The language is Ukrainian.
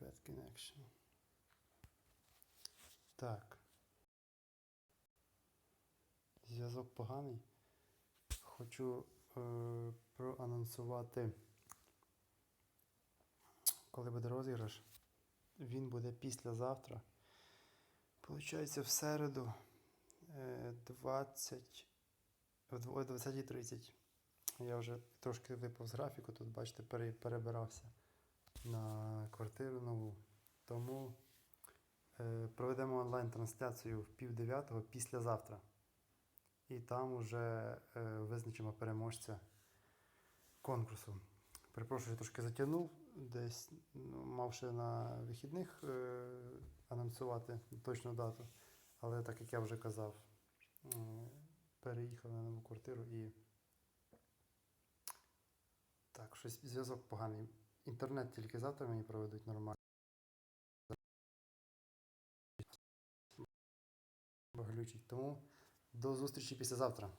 Bad connection. Так. Зв'язок поганий. Хочу е, проанонсувати, коли буде розіграш. Він буде післязавтра. Получається, в середу е, 20, о 20.30. Я вже трошки випав з графіку, тут, бачите, перебирався на квартиру нову. Тому е, проведемо онлайн-трансляцію в пів дев'ятого післязавтра. І там вже е, визначимо переможця конкурсу. Перепрошую, трошки затягнув, десь ну, мав ще на вихідних е, анонсувати точну дату. Але так як я вже казав, м, переїхав на нову квартиру і. Так, щось зв'язок поганий. Інтернет тільки завтра мені проведуть нормально. Глючить. Тому до зустрічі післязавтра.